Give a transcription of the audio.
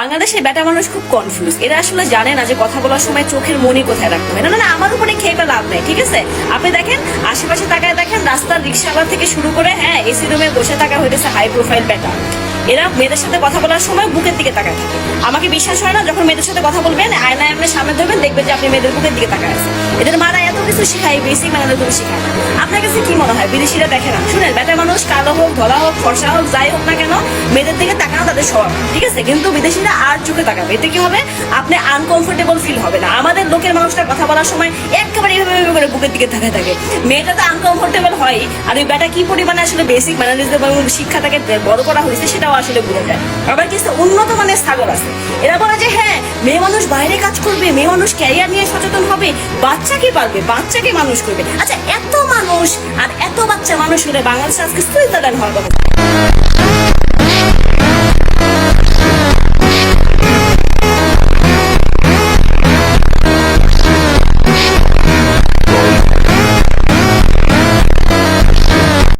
বাংলাদেশের বেটা মানুষ খুব কনফিউজ এরা আসলে জানে না যে কথা বলার সময় চোখের মনি কোথায় রাখতে হয়। না না আমার উপরে খেয়ে লাভ নেই, ঠিক আছে? আপনি দেখেন, আশেপাশে তাকায় দেখেন, রাস্তার রিক্সাওয়ালা থেকে শুরু করে হ্যাঁ এসি রুমে বসে থাকা হইতেছে হাই প্রোফাইল বেটা। এরা মেয়েদের সাথে কথা বলার সময় বুকের দিকে তাকায় আমাকে বিশ্বাস হয় না, যখন মেয়েদের সাথে কথা বলবেন, আয়নায় আপনি সামনে ধরবেন, দেখবেন যে আপনি মেয়েদের বুকের দিকে তাকায় আছে এদের মারা কিছু শেখায় বেসিক তুমি শেখায় আপনার কাছে কি মনে হয়? বিদেশিরা দেখে না। শুনেন বেটা মানুষ কালো হোক, ধলা হোক, ফর্সা হোক, যাই হোক না কেন, মেয়েদের দিকে তাকানো তাদের স্বভাব। ঠিক আছে? কিন্তু বিদেশিরা আর চোখে তাকাবে। এতে কি হবে? আপনি আনকমফোর্টেবল ফিল হবে না। আমাদের লোকের মানুষটা কথা বলার সময় একেবারে এভাবে করে বুকের দিকে তাকায় থাকে। মেয়েটা তো আনকমফোর্টেবল হয়, আর ওই বেটা কি পরিমাণে আসলে বেসিক ম্যানারিজম এবং শিক্ষা তাকে বড় করা হয়েছে সেটাও আসলে ভুলে যায়। আবার কিছু উন্নত মানের ছাগল আছে। এরা বলে যে হ্যাঁ মেয়ে মানুষ বাইরে কাজ করবে, মেয়ে মানুষ ক্যারিয়ার নিয়ে সচেতন হবে, বাচ্চা কি পারবে বাচ্চাকে মানুষ করবে? আচ্ছা এত মানুষ আর এত বাচ্চা মানুষ হলে বাংলাদেশ আজকে সুইজারল্যান্ড হওয়ার কথা।